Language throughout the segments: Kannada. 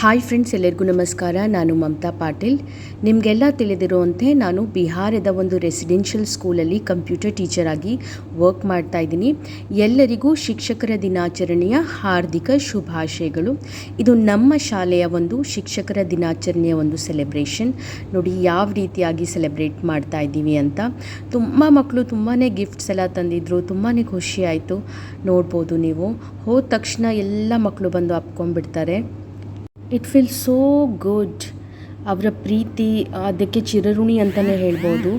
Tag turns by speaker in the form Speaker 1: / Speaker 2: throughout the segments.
Speaker 1: ಹಾಯ್ ಫ್ರೆಂಡ್ಸ್, ಎಲ್ಲರಿಗೂ ನಮಸ್ಕಾರ. ನಾನು ಮಮತಾ ಪಾಟೀಲ್. ನಿಮಗೆಲ್ಲ ತಿಳಿದಿರುವಂತೆ ನಾನು ಬಿಹಾರದ ಒಂದು ರೆಸಿಡೆನ್ಷಿಯಲ್ ಸ್ಕೂಲಲ್ಲಿ ಕಂಪ್ಯೂಟರ್ ಟೀಚರ್ ಆಗಿ ವರ್ಕ್ ಮಾಡ್ತಾ ಇದ್ದೀನಿ. ಎಲ್ಲರಿಗೂ ಶಿಕ್ಷಕರ ದಿನಾಚರಣೆಯ ಹಾರ್ದಿಕ ಶುಭಾಶಯಗಳು. ಇದು ನಮ್ಮ ಶಾಲೆಯ ಒಂದು ಶಿಕ್ಷಕರ ದಿನಾಚರಣೆಯ ಒಂದು ಸೆಲೆಬ್ರೇಷನ್ ನೋಡಿ, ಯಾವ ರೀತಿಯಾಗಿ ಸೆಲೆಬ್ರೇಟ್ ಮಾಡ್ತಾ ಇದ್ದೀವಿ ಅಂತ. ತುಂಬ ಮಕ್ಕಳು ತುಂಬಾ ಗಿಫ್ಟ್ಸ್ ಎಲ್ಲ ತಂದಿದ್ರು ತುಂಬಾ ಖುಷಿಯಾಯಿತು ನೋಡ್ಬೋದು ನೀವು. ಹೋದ ತಕ್ಷಣ ಎಲ್ಲ ಮಕ್ಕಳು ಬಂದು ಅಪ್ಕೊಂಡ್ಬಿಡ್ತಾರೆ. ಇಟ್ ಫೀಲ್ ಸೋ ಗುಡ್ ಅವರ ಪ್ರೀತಿ, ಅದಕ್ಕೆ ಚಿರಋಣಿ ಅಂತಲೇ ಹೇಳ್ಬೋದು.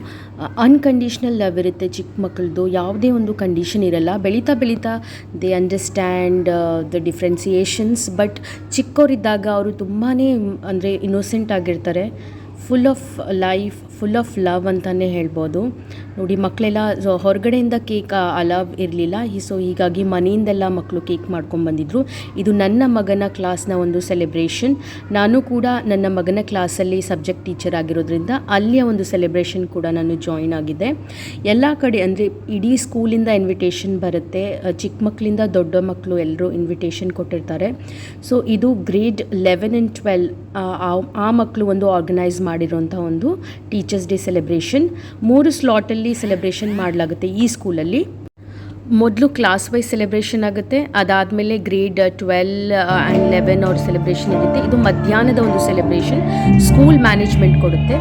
Speaker 1: ಅನ್ಕಂಡೀಷ್ನಲ್ ಲವ್ ಇರುತ್ತೆ ಚಿಕ್ಕ ಮಕ್ಕಳದ್ದು ಯಾವುದೇ ಒಂದು ಕಂಡೀಷನ್ ಇರಲ್ಲ. ಬೆಳೀತಾ ಬೆಳೀತಾ they understand the differentiations but ಚಿಕ್ಕವರಿದ್ದಾಗ ಅವರು ತುಂಬಾ ಅಂದರೆ ಇನ್ನೋಸೆಂಟ್ ಆಗಿರ್ತಾರೆ. Full of life full of love ಅಂತಲೇ ಹೇಳ್ಬೋದು. ನೋಡಿ ಮಕ್ಕಳೆಲ್ಲ ಹೊರಗಡೆಯಿಂದ ಕೇಕ್ ಅಲವ್ ಇರಲಿಲ್ಲ. ಸೊ ಹೀಗಾಗಿ ಮನೆಯಿಂದೆಲ್ಲ ಮಕ್ಕಳು ಕೇಕ್ ಮಾಡ್ಕೊಂಡ್ಬಂದಿದ್ರು ಇದು ನನ್ನ ಮಗನ ಕ್ಲಾಸ್ನ ಒಂದು ಸೆಲೆಬ್ರೇಷನ್ ನಾನು ಕೂಡ ನನ್ನ ಮಗನ ಕ್ಲಾಸಲ್ಲಿ ಸಬ್ಜೆಕ್ಟ್ ಟೀಚರ್ ಆಗಿರೋದ್ರಿಂದ ಅಲ್ಲಿಯ ಒಂದು ಸೆಲೆಬ್ರೇಷನ್ ಕೂಡ ನಾನು ಜಾಯಿನ್ ಆಗಿದೆ ಎಲ್ಲ ಕಡೆ ಅಂದರೆ ಇಡೀ ಸ್ಕೂಲಿಂದ ಇನ್ವಿಟೇಷನ್ ಬರುತ್ತೆ. ಚಿಕ್ಕ ಮಕ್ಕಳಿಂದ ದೊಡ್ಡ ಮಕ್ಕಳು ಎಲ್ಲರೂ ಇನ್ವಿಟೇಷನ್ ಕೊಟ್ಟಿರ್ತಾರೆ. ಸೊ ಇದು ಗ್ರೇಡ್ ಲೆವೆನ್ ಆ್ಯಂಡ್ ಟ್ವೆಲ್ ಆ ಮಕ್ಕಳು ಒಂದು ಆರ್ಗನೈಸ್ ಮಾಡಿರೋಂಥ ಒಂದು ಟೀಚರ್ಸ್ ಡೇ ಸೆಲೆಬ್ರೇಷನ್ ಮೂರು ಸ್ಲಾಟಲ್ಲಿ ಸೆಲೆಬ್ರೇಷನ್ ಮಾಡಲಾಗುತ್ತೆ ಈ ಸ್ಕೂಲಲ್ಲಿ ಮೊದಲು ಕ್ಲಾಸ್ ವೈಸ್ ಸೆಲೆಬ್ರೇಷನ್ ಆಗುತ್ತೆ, ಅದಾದಮೇಲೆ ಗ್ರೇಡ್ ಟ್ವೆಲ್ ಆ್ಯಂಡ್ ಲೆವೆನ್ ಅವ್ರ ಸೆಲೆಬ್ರೇಷನ್ ಇರುತ್ತೆ. ಇದು ಮಧ್ಯಾಹ್ನದ ಒಂದು ಸೆಲೆಬ್ರೇಷನ್ ಸ್ಕೂಲ್ ಮ್ಯಾನೇಜ್ಮೆಂಟ್ ಕೊಡುತ್ತೆ.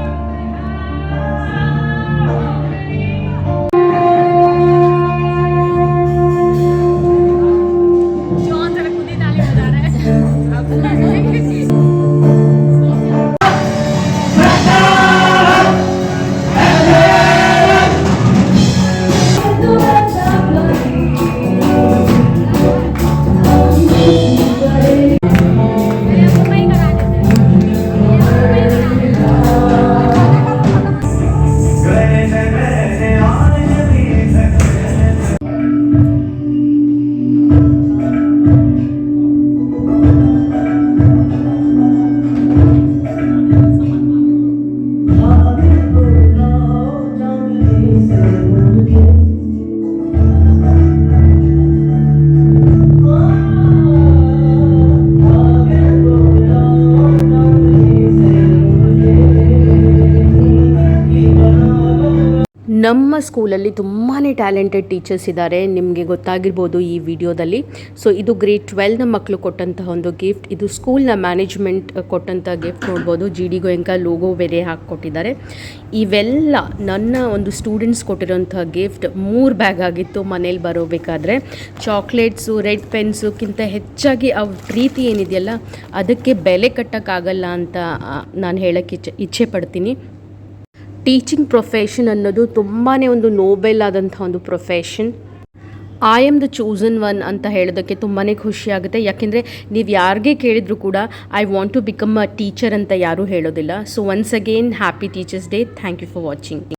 Speaker 1: ನಮ್ಮ ಸ್ಕೂಲಲ್ಲಿ ತುಂಬಾ ಟ್ಯಾಲೆಂಟೆಡ್ ಟೀಚರ್ಸ್ ಇದ್ದಾರೆ. ನಿಮಗೆ ಗೊತ್ತಾಗಿರ್ಬೋದು ಈ ವಿಡಿಯೋದಲ್ಲಿ. ಸೊ ಇದು ಗ್ರೇಡ್ ಟ್ವೆಲ್ನ ಮಕ್ಕಳು ಕೊಟ್ಟಂತಹ ಒಂದು ಗಿಫ್ಟ್ ಇದು ಸ್ಕೂಲ್ನ ಮ್ಯಾನೇಜ್ಮೆಂಟ್ ಕೊಟ್ಟಂಥ ಗಿಫ್ಟ್ ನೋಡ್ಬೋದು. ಜಿ ಡಿ ಗೋಯಂಕ ಲೋಗೋ ಬೇರೆ ಹಾಕಿಕೊಟ್ಟಿದ್ದಾರೆ. ಇವೆಲ್ಲ ನನ್ನ ಒಂದು ಸ್ಟೂಡೆಂಟ್ಸ್ ಕೊಟ್ಟಿರೋಂಥ ಗಿಫ್ಟ್ ಮೂರು ಬ್ಯಾಗ್ ಆಗಿತ್ತು ಮನೇಲಿ ಬರೋಬೇಕಾದ್ರೆ. ಚಾಕ್ಲೇಟ್ಸು ರೆಡ್ ಪೆನ್ಸುಕ್ಕಿಂತ ಹೆಚ್ಚಾಗಿ ಅವ್ರ ಪ್ರೀತಿ ಏನಿದೆಯಲ್ಲ, ಅದಕ್ಕೆ ಬೆಲೆ ಕಟ್ಟೋಕ್ಕಾಗಲ್ಲ ಅಂತ ನಾನು ಹೇಳೋಕ್ಕೆ ಇಚ್ಛೆ ಇಚ್ಛೆ ಪಡ್ತೀನಿ ಟೀಚಿಂಗ್ ಪ್ರೊಫೆಷನ್ ಅನ್ನೋದು ತುಂಬಾ ಒಂದು ನೋಬೆಲ್ ಆದಂಥ ಒಂದು profession I am the chosen one ಅಂತ ಹೇಳೋದಕ್ಕೆ ತುಂಬಾ ಖುಷಿಯಾಗುತ್ತೆ ಯಾಕೆಂದರೆ ನೀವು ಯಾರಿಗೆ ಕೇಳಿದ್ರು ಕೂಡ I want to become a teacher ಅಂತ ಯಾರೂ ಹೇಳೋದಿಲ್ಲ. So once again happy teachers day thank you for watching